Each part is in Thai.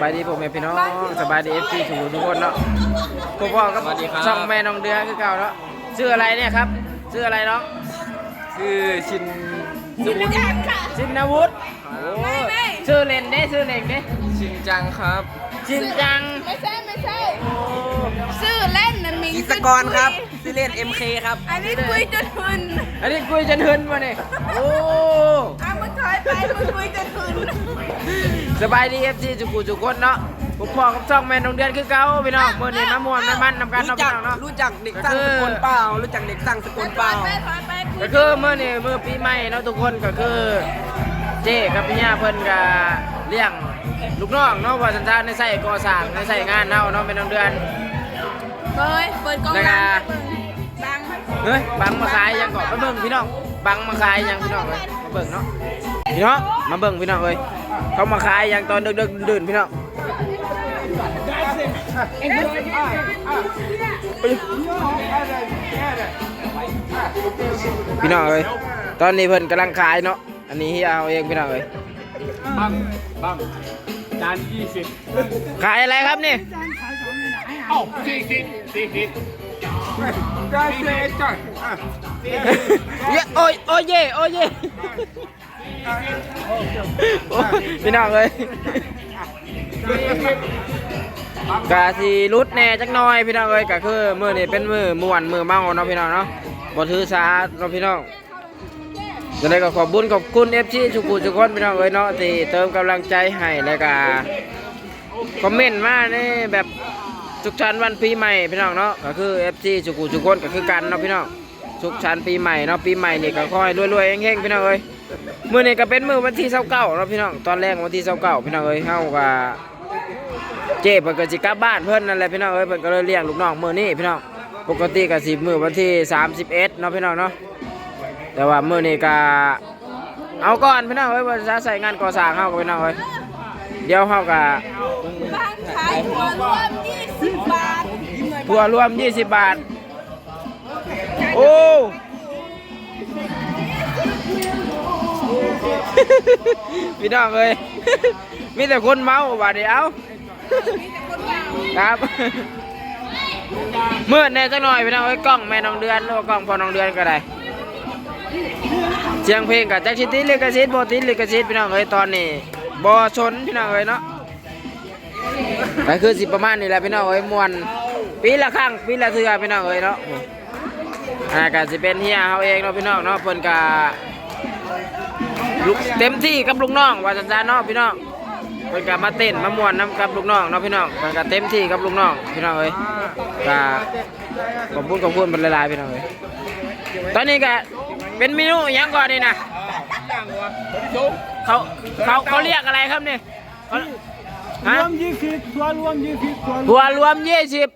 บายดีผมแม่พี่น้องสบายดีเอฟซีทุกทุกคนเนาะพวกพ่อกับช่องแม่น้องเดือคือเก่าเนาะชื่ออะไรเนี่ยครับชื่ออะไรน้องคือชินจิตวิญญาณค่ะชินวุฒิโอ้ไม่ไม่ชื่อเล่นเด้ชื่อเล่นเด้ชินจังครับ ชินจังไม่ใช่ไม่ใช่ชื่อเล่นนั่นมีกิตกรครับชื่อเล่น MK ครับ อันนี้คุยจนทุนอันนี้คุยจนเฮินมาเนี่ยโอ้ สบายดีเอฟซีทุกผู้ทุกคนเนาะพวกพ่อกับช่องแม่น้องเดือนคือเก่าพี่น้องมื้อนี้มามวนมามันนำกันรู้เนาะจัพี่กน้องเนาะ รู้จักเด็กสร้างสกุลเปล่า รู้จักเด็กสร้างสกุลถเปอล่ายไปถอยไปคุก็ยคือมื้อนี้มื้อปีใหม่เนาะทุกคนก็คือ เจ๊กับพี่ย่าเพิ่นก็เลี้ยงลูกน้องเนาะว่าสันทานในใส่ก่อสร้างในใส่งานเฮาเนาะแม่น้องเดือนเฮ้ยเปิดกล้องแล้วก็ ดังบังเฮ้ยบังมาขายยังก่อนมาเบิ่งพี่น้องบังมาขายยังพี่น้องเลยมาเบิ่งเนาะพี่น้องมาเบิ่งพี่น้องเอ้ย เขามาขายยังตอนดึกๆดื่นๆพี่น้องพี่น้องเอ้ยตอนนี้เพิ่นกำลังขายเนาะอันนี้เฮียเอาเองพี่น้องเอ้ยบังบังจานยี่สิบขายอะไรครับนี่เอ้าสี่สิบสี่สิบได้เสียจังอะเย้โอ้ยโอ้ยเย่โอ้ยเย่โอ้ย พี่น้องเอ้ยกาสีรุดแน่จักหน่อยพี่น้องเอ้ยก็คือมือนี่เป็นมือม่วนมือเมาเนาะพี่น้องเนาะบ่ถือสาเนาะพี่น้องจะได้ก็ขอบบุญขอบคุณ FC ทุกผู้ทุกคนพี่น้องเอ้ยเนาะที่เติมกำลังใจให้แล้วก็คอมเมนต์มาในแบบสุขสันต์วันปีใหม่พี่น้องเนาะก็คือ FC ทุกผู้ทุกคนก็คือกันเนาะพี่น้องสุขสันต์ปีใหม่เนาะปีใหม่นี่ก็ขอให้รวยๆเฮงๆพี่น้องเอ้ย มื้อนี้ก็เป็นมื้อวันที่29เนาะพี่น้องตอนแรกวันที่29พี่น้องเอ้ยเฮาก็เจ๊เพิ่นก็สิกลับบ้านเพิ่นนั่นแหละพี่น้องเอ้ยเพิ่นก็เลยเลี้ยงลูกน้องมื้อนี้พี่น้องปกติก็สิมื้อวันที่ 31เนาะพี่น้องเนาะแต่ว่ามื้อนี้ก็เอาก่อนพี่น้องเอ้ยว่าจะใส่งานก่อสร้างเฮาก็พี่น้องเอ้ยเดี๋ยวเฮาก็บ้านขายหัวรวม20บาททัวรวม 20 บาทโอ้ พี่น้องเอ้ยมีแต่คนเมาบาดเดียวครับเมืดแน่จังหน่อยพี่น้องเอ้ยกล้องแม่น้องเดือนหรือว่ากล้องพ่อน้องเดือนก็ได้เสียงเพลงกับแจ็คชิติลิกซิตโบติลิกซิตพี่น้องเอ้ยตอนนี้บอชนพี่น้องเอ้ยเนาะก็คือสิประมาณนี้แหละพี่น้องเอ้ยมวนปีละครั้งปีละเทือพี่น้องเอ้ยเนาะอ่าก็สิเป็นเฮียเฮาเองเนาะพี่น้องเนาะเพิ่นก็ลุก เต็มที่กับลูกน้องว่าจันๆเนาะพี่น้องเพิ่นก็มาเต้นมามวนน้ำกับลูกน้องเนาะพี่น้องเพิ่นก็เต็มที่กับลูกน้องพี่น้องเอ้ยก็ขอบคุณขอบคุณเป็นหลายๆพี่น้องเอ้ยตอนนี้ก็เป็นเมนูหยังก่อนนี่นะเขาเขาเขาเรียกอะไรครับนี่เขาฮะรวมยี่สิบทัวรวมยี่สิบทัวถั่วรวมยี่สิบ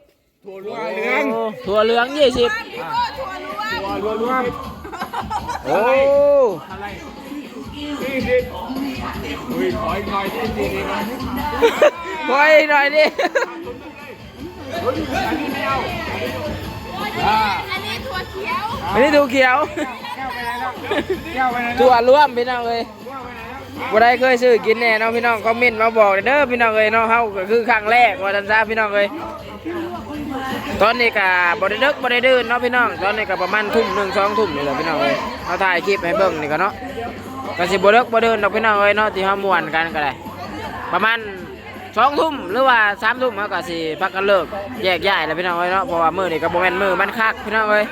ทัวรวมเหลืองถั่วเหลืองยี่สิบพี่โก้ทัวรวมทัวรวม โอ้ อะไร สี่สิบอุ้ยขออีกหน่อยที่สี่สิบนะคอยหน่อยดิอ่าอันนี้ถั่วเขียวอันนี้ถั่วเขียวแก้วไปไหนแล้วถั่วรวมพี่น้องเอ้ยบ่ได้เคยซื้อกินแน่เนาะพี่น้องคอมเมนต์มาบอกเด้อพี่น้องเอ้ยเนาะเฮาก็คือครั้งแรกว่าซั่นซะพี่น้องเอ้ยตอนนี้ก็บ่ได้ดึกบ่ได้ดื่นเนาะพี่น้อง ตอนนี้ก็ประมาณทุ่มหนึ่งสองทุ่มนี่แหละพี่น้องเอ้ยเอาถ่ายคลิปให้เบิ่งนี่ก็เนาะ ก็สิบ่ดึกบ่ดื่นดอกพี่น้องเอ้ยเนาะที่เฮาม่วนกันก็ได้ประมาณสองทุ่มหรือว่าสามทุ่มเฮาก็สิพักกันเลิกแยกย้ายแล้วพี่น้องเอ้ยเนาะเพราะว่ามื้อนี้ก็บ่แม่นมื้อมันคักพี่น้องเอ้ย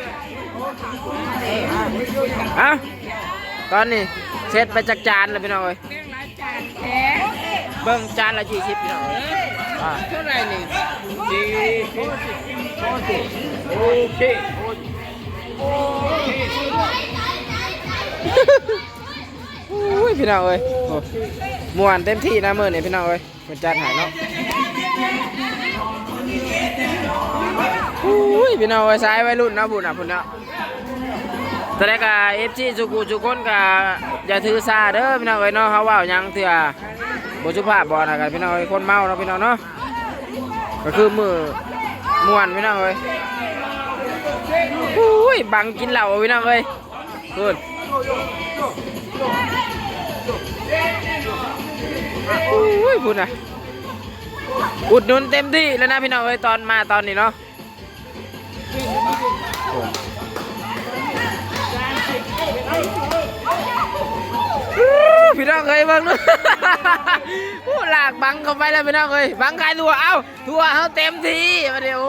เอ้าตอนนี้เสร็จไปจักจานแล้วพี่น้องเอ้ยเบิ่งจานละ20พี่น้องเอ้ยอ่าเท่าไหร่นี่สี่สิบโอเคโอเค อุ้ยพี่น้องเอ้ยโอ้ม่วนเต็มที่นะมื้อนี้พี่น้องเอ้ยมันจัดหายเนาะอุ้ยพี่น้องเอ้ยสายวัยรุ่นนะพุ่นน่ะพุ่นเนาะแต่ได้ก็ FC สุกูสุคนก็อย่าถือสาเด้อพี่น้องเอ้ยเนาะเขาว้ายังเถื่อบ่สุภาพบ่นะกันพี่น้องเอ้ยคนเมาเนาะพี่น้องเนาะก็คือมือมวนพี่น้องเอ้ยอุ้ยบังกินเหล้าพี่น้องเอ้ยพุ่น อุ้ยพูดนะอุดหนุนเต็มที่แล้วนะพี่น้องเอ้ยตอนมาตอนนี้เนาะพี่น้องเอ้ยบังดูผู้หลากบังเข้าไปแล้วพี่น้องเอ้ยบังขายตัวเอ้าตัวเขาเต็มที่มาเดี๋ยว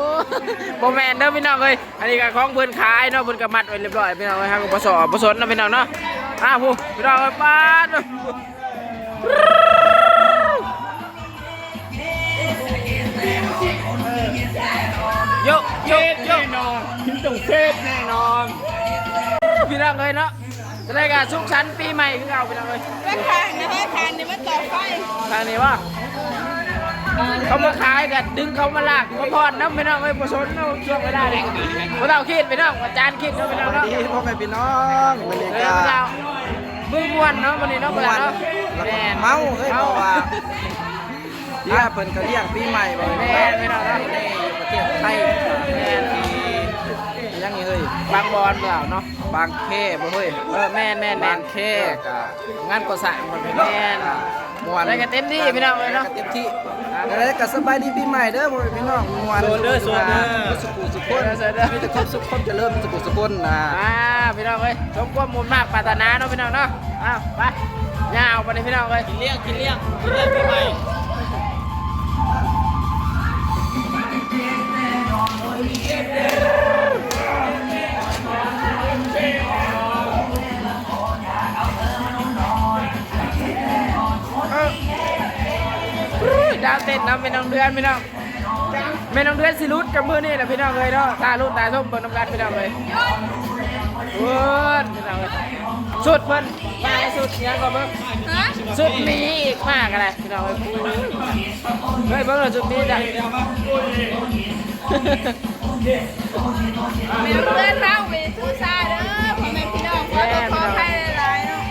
โบแมนเด้อพี่น้องเอ้ยอันนี้ก็ของเพื่อนขายเนาะเพื่อนก็มัดไว้เรียบร้อยพี่น้องเอ้ยห้างผสมผสมนะพี่น้องเนาะ อ้าวผู้พี่น้องเอ้ยป้าดโยกโยเซกฟโยแน่กนอนถึงต้องเซฟแน่นอนพี่น้องเลยเนาะจะได้การสุขสันต์ปีใหม่คือเราพี่น้องเลยไม่ทานนะไม่ทานนี่มันต่อไฟทางนี้ว่า เขามาขายกันดึงเขามาลากมาพอดน้ำพี่น้องเลยผสมเนาะช่วงเวลาเนี่ยพวกเราคิดพี่น้องอาจารย์คิดเนาะพี่น้องเนาะดีพ่อแม่พี่น้องบรรเอากาอยพวกเราศมือมวนเนาะวันนี้เนาะพวกเราเนาะแล้วแมก็นเมาเฮ้ยบอกว่าที่ว่าเพิ่นก็เลี้ยงปีใหม่บ่แมนพี่น้องเนาะในประเทศไทยแมนยังไงเฮ้ยบางบอลเปล่าเนาะบางแค่บ่เฮ้ยเออแมนแมนแมบานงแค่ก็งานก่อสร้างมันเป็นแมน ม่วนได้กันเต็มที่พี่น้องเลยเนาะเต็มที่แล้วก็สบายดีปีใหม่เด้อพ่อแม่พี่น้องม่วนสวัสดีสวัสดีสุขุสุขคนมีแต่ความสุขความเจริญสุขุสุขคนนะอ่าพี่น้องเอ้ยสมความมุ่งมากปรารถนาเนาะพี่น้องเนาะอ้าวไปย่าเอาไปเลยพี่น้องเอ้ยกินเลี้ยงกินเลี้ยงกินเลี้ยงปีใหม่าวเต้นน้ำเป็นน้องเดือนพี่น้องเป็นน้องเดือนสิรุดกับมือนี่แหละพี่น้องเลยเนาะตาลุดตาส้มเปิดน้ำกันพี่น้องเลยเวิร์นพี่น้องเลยสุดเพิ่นมาสุดยังก็เบิ่งสุดมีอีกมากอะไรพี่น้องเอ้ยเฮ้ยเบิ่งเลยสุดมีจ้ะแมวเพื่อนเราไปทูซาเด้อพ่อแม่พี่น้องขอตัวขอใครหลายๆเนาะ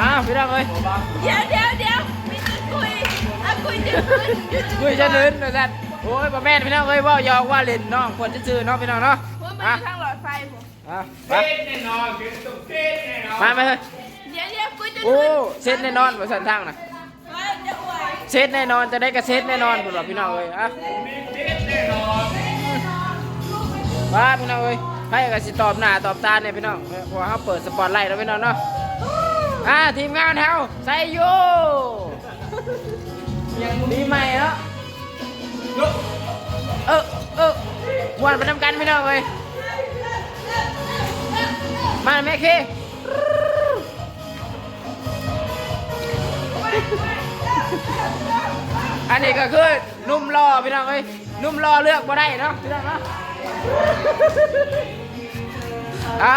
อ้าวพี่น้องเอ้ยเดี๋ยวเดี๋ยวเดี๋ยว คุยจะคุยคุยจะนึนนะสัตว์โอ้ยบ่แม่นพี่น้องเอ้ยเว่ายอกว่าเล่นน้องควรจะซื้อเนาะพี่น้องเนาะว่ามันอะอยู่ทางหลอดไฟผมอะเซไปฟแน่นอนถึงต้องเซฟแน่นอนมาไปเฮ้ยเดี๋ยวเดี๋ยวคุยจะโอ้คุยเซ็ตแน่นอนว่าสันทางน่ะว่าจะอวยเซ็ตแน่นอนจะได้ก็เซ็ตแน่นอนพุ่นว่าพี่น้องเอ้ยอะเซฟแน่นอนว่าพี่น้องเอ้ยให้ก็สิตอบหน้าตอบตาเนี่ยพี่น้องเพราะว่าเขาเปิดสปอตไลท์แล้วพี่น้องเนาะอะทีมงานเฮาใส่โย ปีใหม่เนาะเออเออมวนไปทำกันพี่น้องเอ้ยมาแม่เคอันนี้ก็คือนุ่มรอพี่น้องเอ้ยนุ่มรอเลือกบ่ได้เนาะพี่น้องเนาะอะ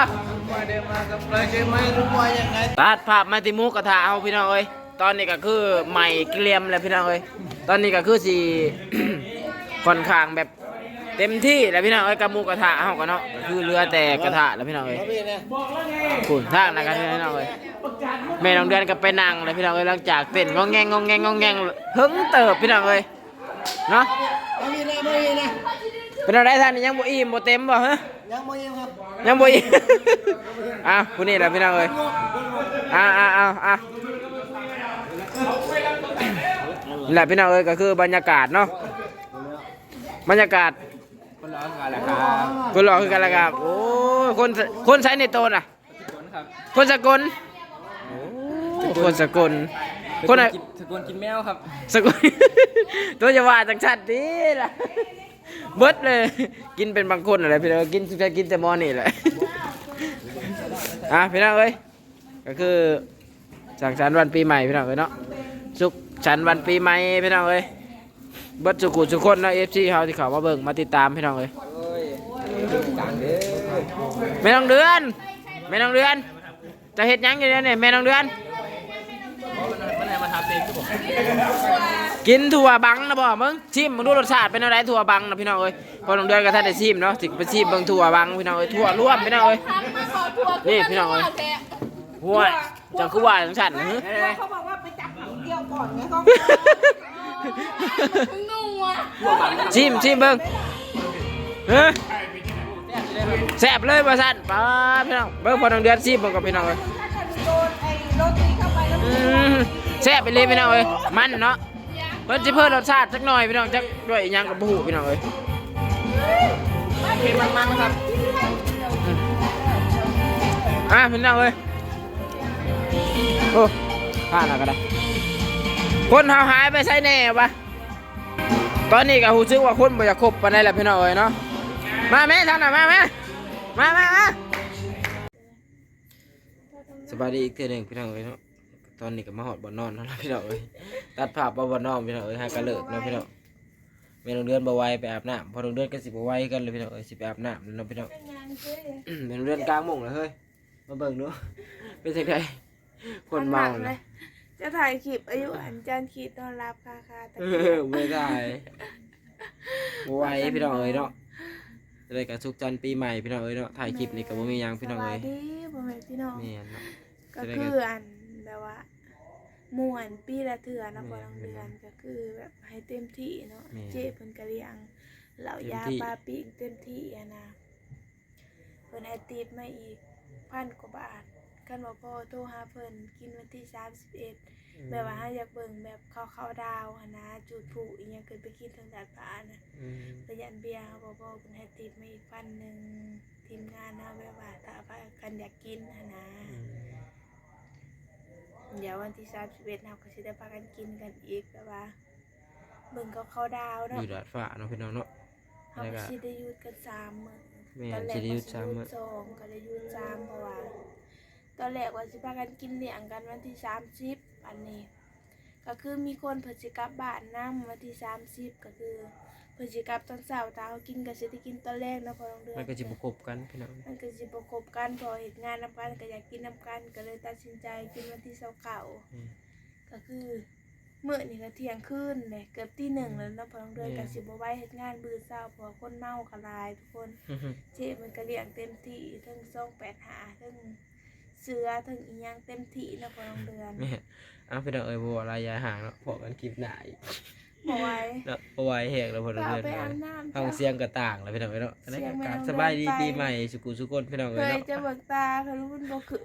มาเดี๋ยวมากับเลยใช่ไหมรู้ว่ายังไงตัดภาพมาติหมูกระทะเอาพี่น้องเอ้ย ตอนนี้ก็คือใหม่เกลียมแล้วพี่น้องเอ้ยตอนนี้ก็คือสี ค่อนข้างแบบเต็มที่แล้วพี่น้องเอ้ยกับหมูกระทะเฮาก็เนาะก็คือเหลือแต่กระทะแล้วพี่น้องเอ้ยคุณทางนะครับพี่น้องเอ้ยแม่น้องเดือนก็ไปนั่งเลยพี่น้องเอ้ยหลังจากเต้นงองแงงงองแงงงองแงงหึงเติบพี่น้องเอ้ยเนาะไม่มีนะไม่มีนะเป็นอะไรท่านนี่ยังบ่อิ่มบ่เต็มบ่ฮะยังไม่ยังครับยังบ่อิ่มอ้าวผู้นี้แหละพี่น้องเอ้ยอ้าวอ้าวอ้าวอ้าว นี่แหละพี่น้องเอ้ยก็คือบรรยากาศเนาะบรรยากาศคนร้องกันแหละครับคนหล่อคือกันละครับโอ้ยคนคนใช้ในโตนอะคนครับคนสกลคนสกลคนไหนสกุลกินแมวครับสกลตัวจะว่าจังชัดดีล่ะเบิดเลย กินเป็นบางคนอะไรพี่น้องกินจะกินแต่หมอนี่แหละอะพี่น้องเอ้ยก็คือสังสรรค์วันปีใหม่พี่น้องเอ้ยเนาะ สุขสันต์วันปีใหม่พี่น้องเอ้ยเบิดสุขุสุขคนเนาะเอฟซีเขาที่เขามาเบิ่งมาติดตามพี่น้องเอ้ยโอ้ยต่างเด้อแม่น้องเดือนแม่น้องเดือน จะเฮ็ดหยังอยู่เนี่ยนี่แม่น้องเดือนมันไหนมาทำเองคือผมกินถั่วบังนะบ่มึงชิมมึงดูรสชาติเป็นอะไรถั่วบังนะพี่น้องเอ้ยพอน้องเดือนก็ท่านได้ชิมเนาะสิไปชิมเบิ่งถั่วบังพี่น้องเอ้ยถั่วร่วมพี่น้องเอ้ยทำมาขอทัวร์นี่พี่น้องเอ้ยห้วยจังคือว่าจังซั่นหึเขาบอกว่า ไปจับหางเดียวก่อนไงเขามึงนุ่งว่ะชิมชิมเบิ่งเฮ้ยแซ่บเลยว่าซั่นป้าพี่น้องเบิ่งพอน้องเดือนชิมเบิ่งกับพี่น้องเอ้ยเกิดโดนไอ้โรตีเข้าไปแซ่บไปเลยพี่น้องเอ้ยมันเนาะเพิ่นสิเพิ่มรสชาติจักหน่อยพี่น้องจักด้วยยังกับบ่ฮู้พี่น้องเอ้ยเค็มมันๆครับอะพี่น้องเอ้ยโอ้พลาดแล้วก็ได้ คนเฮาหายไปใส่แน่ปะตอนนี้ก็รู้สึกว่าคนบ่อยากคบปานใดแหละพี่น้องเอ้ยเนาะมาแม่ทางน่ะมาแม่มามามาสบายดีอีกเทื่อหนึงพี่น้องเอ้ยเนาะตอนนี้ก็มาหอดบ่อนนอนแล้วนะพี่น้องเอ้ยตัดภาพบ่บ่อนนอนพี่น้องเอ้ยให้กันเลิกเนาะพี่น้องแม่น้องเดือนบ่ไหวไปอาบน้ำพอน้องเดือนก็สิบ่ไหวกันเลยพี่น้องเอ้ยสิไปอาบน้ำแล้วเนาะพี่น้องแม่น้องเดือนกลางโมงแล้วเฮ้ย มาเบิ่งดู เป็นจังไดคนเมาเลเลยย จะถ่ายคลิปอายุอันจันทร์ขีดต้อนรับค่ะค่ะแต่เออไม่ได้บ่ไหวพี่น้องเอ้ยเนาะจะได้กับสุขจันทร์ปีใหม่พี่น้องเอ้ยเนาะถ่ายคลิปนี่ก็บ่มีหยังพี่น้องสวัเอ้สยดีพ่อแม่พี่น้องแม่นเนาะ ก็คืออันแบบว่าม่วนปีละเถื่อเนาะพอลองเดือนก็คือแบบให้เต็มที่เนาะเจ๊เพิ่นก็เลี้ยงเหล่ายาปลาปีกเต็มที่อะนะเพิ่นให้ติปมาอีกพันกว่าบาท กันบ่พอโทรหาเพิ่นกินวันที่31แบบว่าถ้าอยากเบิ่งแบบเขาเขาดาวหั้นนะจุดพลุอีหยังเกิดไปกินทางดาดฟ้านะอืมประหยัดเบียร์เขาบอกว่าเป็นให้ติดมาอีกพันหนึ่งทีมงานนะแบบว่าถ้าพากันอยากกินหั้นนะเดี๋ยววันที่สามสิบเอ็ดเราก็จะได้พากันกินกันอีกแบบว่าเบิ่งเขาเขาดาวอเนาะยู่ดาดฟ้าเนาะพี่น้องเนาะเขาก็สิได้หยุดกันสามมื้อแม่นตอนแรกสิได้หยุดว่าสามมื้อสองก็ได้หยุดสามเพราะว่า ตอนแรกว่าสิพากันกินเลี้ยงกันวันที่สามสิบอันนี้ ก็คือมีคนเพิ่นสิกลับบ้านนํวันที่สามสิบก็คือเพิ่นสิกลับตอนเช้าถ้าเขากินก็สิได้กินตอนแรกเนาะพอลงเดือนมันก็สิบ่คบกันพี่น้องมันก็สิประกบกันพอเห็นงานนำกันก็อยากกินนำกันก็เลยตัดสินใจกินวันที่เสาร์เก่าอืมก็คือเมื่อนี่ก็เที่ยงคืนเลยเกือบตีหนึ่งแล้วเนาะพอลงเดือนแม่ก็สิบ่ไหวเฮ็ดงานบื้อเช้าเพราะว่าคนเมาก็หลายทุกคนเจ๊มันก็เลี้ยงเต็มที่ทั้งซ่องแปดหาทั้ง เสือทั้งอีหยังเต็มที่เนาะพอลงเดือนแม่นอ้าวพี่น้องเอ้ยบ่ว่าลายยายห่างเนาะพอกันคลิปหน้าอีกบ่ไหวเนาะบ่ไหวแหกแล้วพอก็เดืเอาอนไปเนาะอาบน้ำฟังจ้ะเสียงก็ต่างแล้วพี่น้องเอ้ยเนาะอันนั้นก็เสียงแม่กราบน้องสบายดีเดินไปปีใหม่สุขุสุขคนพี่น้องเคเอ้ยยเนาะ จะเบิกตาเขารู้มันบ่ขึ้น